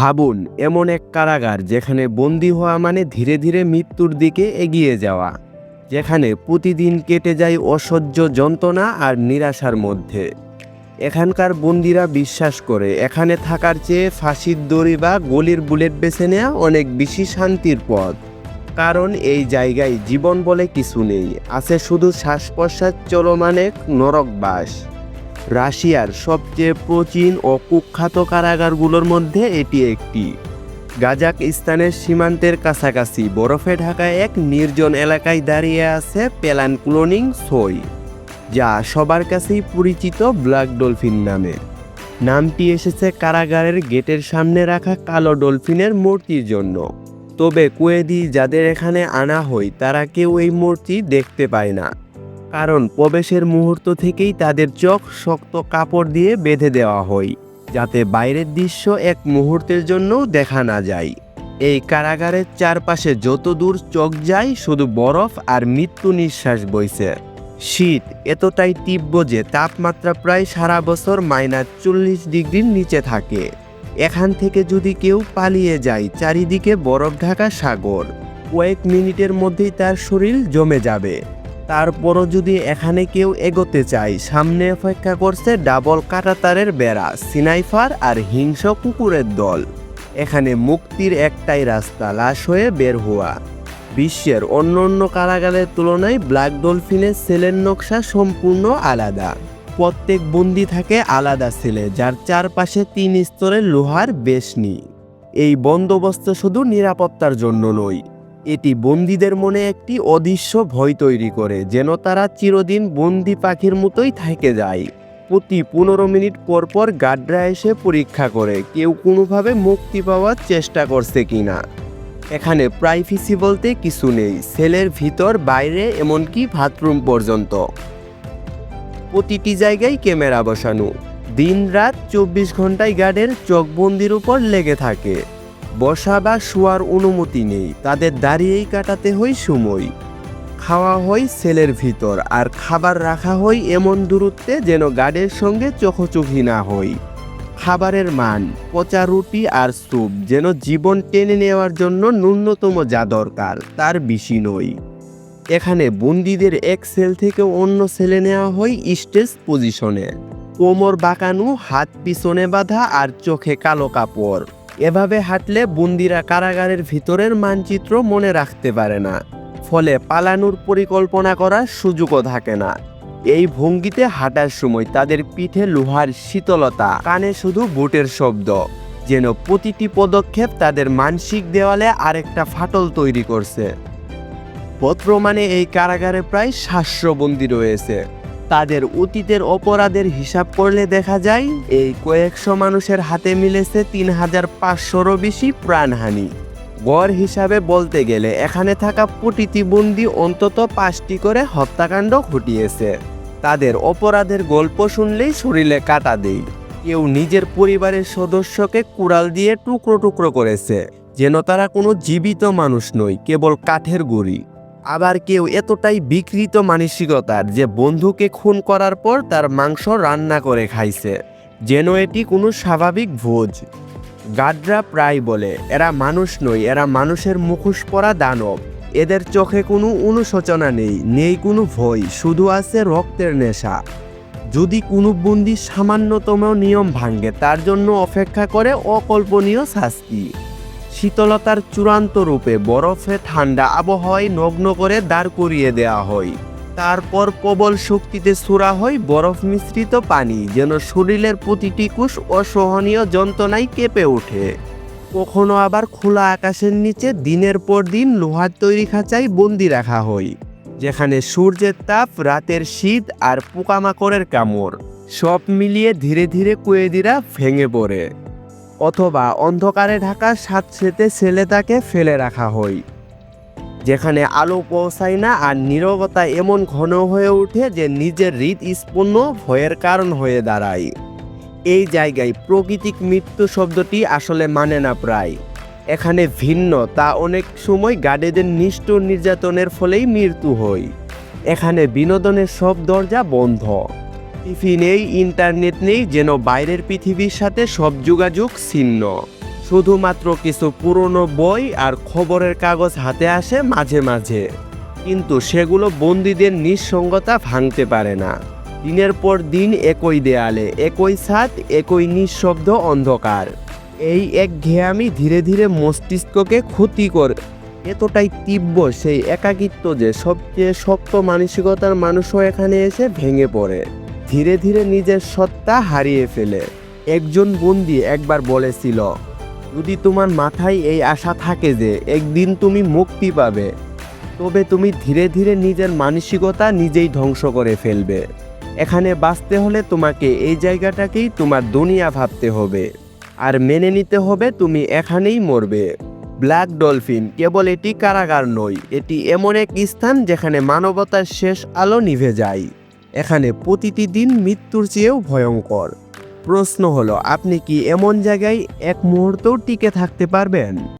ভাবুন, এমন এক কারাগার যেখানে বন্দি হওয়া মানে ধীরে ধীরে মৃত্যুর দিকে এগিয়ে যাওয়া, যেখানে প্রতিদিন কেটে যায় অসহ্য যন্ত্রণা আর নিরাশার মধ্যে। এখানকার বন্দিরা বিশ্বাস করে, এখানে থাকার চেয়ে ফাঁসির দড়ি বা গলির বুলেট বেছে নেওয়া অনেক বেশি শান্তির পথ। কারণ এই জায়গায় জীবন বলে কিছু নেই, আছে শুধু শ্বাস প্রশ্বাস চলমান এক নরকবাস রাশিয়ার সবচেয়ে প্রাচীন ও কুখ্যাত কারাগারগুলোর মধ্যে এটি একটি। গাজাকিস্তানের সীমান্তের কাছাকাছি বরফে ঢাকা এক নির্জন এলাকায় দাঁড়িয়ে আছে পেলান ক্লোনিং সই, যা সবার কাছেই পরিচিত ব্ল্যাক ডলফিন নামে। নামটি এসেছে কারাগারের গেটের সামনে রাখা কালো ডলফিনের মূর্তির জন্য। তবে কুয়েদি যাদের এখানে আনা হয়, তারা কেউ এই মূর্তি দেখতে পায় না। কারণ প্রবেশের মুহূর্ত থেকেই তাদের চোখ শক্ত কাপড় দিয়ে বেঁধে দেওয়া হয়, যাতে বাইরের দৃশ্য এক মুহূর্তের জন্যও দেখা না যায়। এই কারাগারের চারপাশে যত দূর চোখ যায়, শুধু বরফ আর মৃত্যু নিঃশ্বাস বইছে। শীত এতটাই তীব্র যে তাপমাত্রা প্রায় সারা বছর মাইনাস চল্লিশ ডিগ্রির নিচে থাকে। এখান থেকে যদি কেউ পালিয়ে যায়, চারিদিকে বরফ ঢাকা সাগর। কয়েক মিনিটের মধ্যেই তার শরীর জমে যাবে। তারপরও যদি এখানে কেউ এগোতে চায়, সামনে অপেক্ষা করছে ডাবল কাটাতারের বেড়া, সিনাইফার আর হিংস্র কুকুরের দল। এখানে মুক্তির একটাই রাস্তা, লাশ হয়ে বের হওয়া। বিশ্বের অন্য অন্য কারাগারের তুলনায় ব্ল্যাক ডলফিনের সেলের নকশা সম্পূর্ণ আলাদা। প্রত্যেক বন্দি থাকে আলাদা সেলে, যার চারপাশে তিন স্তরের লোহার বেশনি। এই বন্দোবস্ত শুধু নিরাপত্তার জন্য নয় এটি বন্দীদের মনে একটি অদৃশ্য ভয় তৈরি করে, যেন তারা চিরদিন বন্দি পাখির মতোই থেকে যায়। প্রতি পনেরো মিনিট পর পর গার্ডরা এসে পরীক্ষা করে, কেউ কোনোভাবে মুক্তি পাওয়ার চেষ্টা করছে কিনা। এখানে প্রাইভেসি বলতে কিছু নেই, সেলের ভিতর, বাইরে, এমনকি বাথরুম পর্যন্ত। প্রতিটি জায়গায় ক্যামেরা বসানো। দিন রাত চব্বিশ ঘন্টায় গার্ডের চোখবন্দির উপর লেগে থাকে। বসা বা শোয়ার অনুমতি নেই। তাদের দাঁড়িয়েই কাটাতে হয় সময় খাওয়া হয় সেলের ভিতর, আর খাবার রাখা হয় এমন দূরত্বে যেন গার্ডের সঙ্গে চোখোচোখি না হয় খাবারের মান, পচা রুটি আর স্যুপ যেন জীবন টেনে নেওয়ার জন্য ন্যূনতম যা দরকার, তার বেশি নয় এখানে বন্দীদের এক সেল থেকে অন্য সেলে নেওয়া হয় স্টেজ পজিশনে। কোমর বাঁকানো, হাত পিছনে বাঁধা আর চোখে কালো কাপড়। এভাবে হাঁটলে বন্দিরা কারাগারের ভিতরের মানচিত্র মনে রাখতে পারে না। ফলে পালানোর পরিকল্পনা করার সুযোগও থাকে না। এই ভঙ্গিতে হাঁটার সময় তাদের পিঠে লোহার শীতলতা, কানে শুধু বুটের শব্দ, যেন প্রতিটি পদক্ষেপ তাদের মানসিক দেওয়ালে আরেকটা ফাটল তৈরি করছে। বর্তমানে এই কারাগারে প্রায় সাতশো বন্দী রয়েছে। তাদের অতীতের অপরাধের হিসাব করলে দেখা যায়, এই কয়েকশো মানুষের হাতে মিলেছে তিন হাজার পাঁচশোরও বেশি প্রাণহানি। গড় হিসাবে বলতে গেলে এখানে থাকা প্রতিটি বন্দি অন্তত পাঁচটি করে হত্যাকাণ্ড ঘটিয়েছে। তাদের অপরাধের গল্প শুনলেই শরীরে কাটা দেই। কেউ নিজের পরিবারের সদস্যকে কুড়াল দিয়ে টুকরো টুকরো করেছে। যেন তারা কোনো জীবিত মানুষ নয়, কেবল কাঠের গুড়ি। আবার কেউ এতটাই বিকৃত মানসিকতার যে বন্ধুকে খুন করার পর তার মাংস রান্না করে খাইছে, যেন এটি কোনো স্বাভাবিক ভোজ। গাডরা প্রায় বলে, এরা মানুষ নয়, এরা মানুষের মুখোশ পরা দানব। এদের চোখে কোনো অনুশোচনা নেই নেই কোনো ভয়, শুধু আছে রক্তের নেশা। যদি কোনো বন্দি সামান্যতম নিয়ম ভাঙ্গে তার জন্য অপেক্ষা করে অকল্পনীয় শাস্তি। শীতলতার চূড়ান্ত রূপে বরফে ঠান্ডা আবহাওয়ায় নগ্ন করে দাঁড় করিয়ে দেওয়া হয়। তারপর প্রবল শক্তিতে ছোড়া হয় বরফ মিশ্রিত পানি, যেন শরীরের প্রতিটি কুশ অসহনীয় যন্ত্রণায় কেঁপে ওঠে। কখনো আবার খোলা আকাশের নিচে দিনের পর দিন লোহার তৈরি খাঁচায় বন্দি রাখা হয়, যেখানে সূর্যের তাপ, রাতের শীত আর পোকামাকড়ের কামড় সব মিলিয়ে ধীরে ধীরে কুয়েদিরা ভেঙে পড়ে। অথবা অন্ধকারে ঢাকা সাতসেতে ছেলে তাকে ফেলে রাখা হয়। যেখানে আলো পৌঁছায় না আর নীরবতা এমন ঘন হয়ে ওঠে যে নিজের হৃদস্পন্ন ভয়ের কারণ হয়ে দাঁড়ায়। এই জায়গায় প্রকৃতিক মৃত্যু শব্দটি আসলে মানে না প্রায়। এখানে ভিন্ন তা অনেক সময় গার্ডেদের নিষ্ঠুর নির্যাতনের ফলেই মৃত্যু হয়। এখানে বিনোদনের সব দরজা বন্ধ। টিভি নেই, ইন্টারনেট নেই, যেন বাইরের পৃথিবীর সাথে সব যোগাযোগ ছিন্ন। শুধুমাত্র কিছু পুরনো বই আর খবরের কাগজ হাতে আসে মাঝে মাঝে। কিন্তু সেগুলো বন্দীদের নিঃসঙ্গতা ভাঙতে পারে না। দিনের পর দিন একই দেয়ালে, একই ছাদ, একই নিঃশব্দ অন্ধকার। এই এক ঘেয়ামি ধীরে ধীরে মস্তিষ্ককে ক্ষতি করে। এতটাই তীব্র সেই একাকিত্ব যে সবচেয়ে শক্ত মানসিকতার মানুষও এখানে এসে ভেঙে পড়ে। ধীরে ধীরে নিজের সত্তা হারিয়ে ফেলে। একজন বন্দি একবার বলেছিল, যদি তোমার মাথায় এই আশা থাকে যে একদিন তুমি মুক্তি পাবে, তবে তুমি ধীরে ধীরে নিজের মানসিকতা নিজেই ধ্বংস করে ফেলবে। এখানে বাঁচতে হলে তোমাকে এই জায়গাটাকেই তোমার দুনিয়া ভাবতে হবে। আর মেনে নিতে হবে তুমি এখানেই মরবে। ব্ল্যাক ডলফিন, কেবল এটি কারাগার নয়, এটি এমন এক স্থান যেখানে মানবতার শেষ আলো নিভে যায়। এখানে প্রতিটি দিন মৃত্যুর চেয়েও ভয়ঙ্কর। প্রশ্ন হলো, আপনি কি এমন জায়গায় এক মুহূর্তও টিকে থাকতে পারবেন?